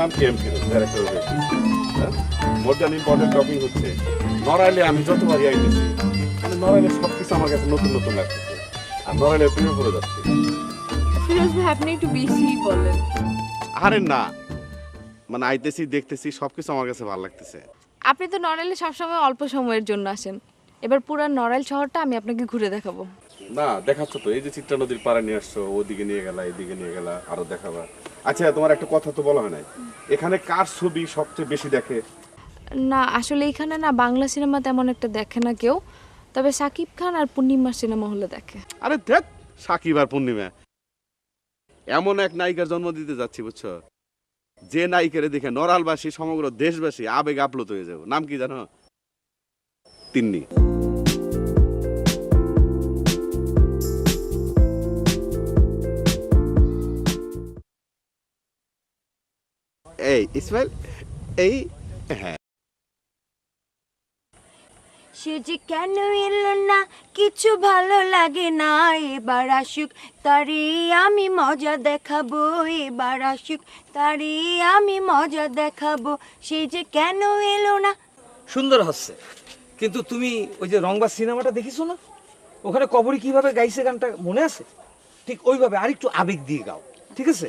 নাম K M Firoz director more than important topic হচ্ছে নড়াইলে আমি যতবারই আইতেছি মানে নড়াইলে সব কিছু আমার কাছে নতুন নতুন লাগতেছে। আর নড়াইলে প্রেমে পড়ে যাচ্ছে। ফিরোজ ভাই আপনি একটু বেশি বলেন। আরে না মানে আইতেছি দেখতেছি সবকিছু আমার কাছে ভালো লাগতেছে। আপনি তো নড়াইলে সবসময় অল্প সময়ের জন্য আসেন। এবার পুরো নড়াইল শহরটা আমি আপনাকে ঘুরে দেখাবো। না দেখাচ্ছ তো এই যে চিত্রা নদীর পাড়ে নিয়ে আসছো ওদিকে নিয়ে গেলা এদিকে নিয়ে গেলা আরও দেখাবা। আচ্ছা তোমার একটা কথা তো বলা হয় নাই। এখানে কার ছবি সবচেয়ে বেশি দেখে? না আসলে এখানে না বাংলা সিনেমা তেমন একটা দেখে না কেউ। তবে সাকিব খান আর পূর্ণিমার সিনেমা হলে দেখে। আরে দেখ সাকিব আর পূর্ণিমা। এমন এক নায়িকার জন্ম দিতে যাচ্ছি বুঝছ? যে নায়িকারে দেখে নরালবাসী সমগ্র দেশবাসী আবেগ আপ্লুত হয়ে যাব। নাম কি জানো? তিন্নি। এই ইসমাইল এই হ্যাঁ। সে যে কেন এলো না? কিছু ভালো লাগে না। এবার আসুক তারে আমি মজা দেখাবো। এবার আসুক তারে আমি মজা দেখাবো। সে যে কেন এলো না? সুন্দর হচ্ছে কিন্তু তুমি ওই যে রংবাজ সিনেমাটা দেখিছো না? ওখানে কবরী কীভাবে গাইছে গানটা মনে আছে? ঠিক ওইভাবে আরেকটু আবেগ দিয়ে গাও ঠিক আছে?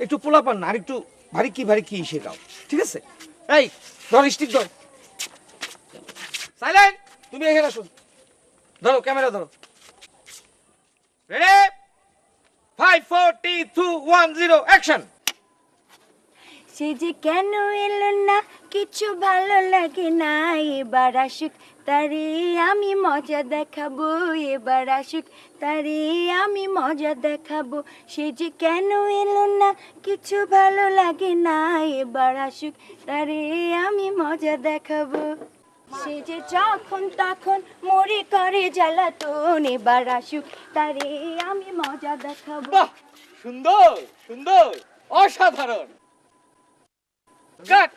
একটু পোলাপান না আরেকটু ভারী কি ভারী কি শেখাও ঠিক আছে? এই, ধর স্টিক ধর। সাইলেন্ট, তুমি এখানে আসো। ধরো, ক্যামেরা ধরো। Ready five four three two one zero action সে যে, কেন এলো না? কিছু ভালো লাগে না। এবার আসুক, তারে আমি মজা দেখাবো। এবার আসুক, তারে আমি মজা দেখাবো। সে যে, কেন এলো না? কিছু ভালো লাগে না। এবার আসুক, তারে আমি মজা দেখাবো। সে যে, যখন তখন মরে করে জ্বালাতন। এবার আসুক, তারে আমি মজা দেখাবো। সুন্দর সুন্দর, অসাধারণ। Cut!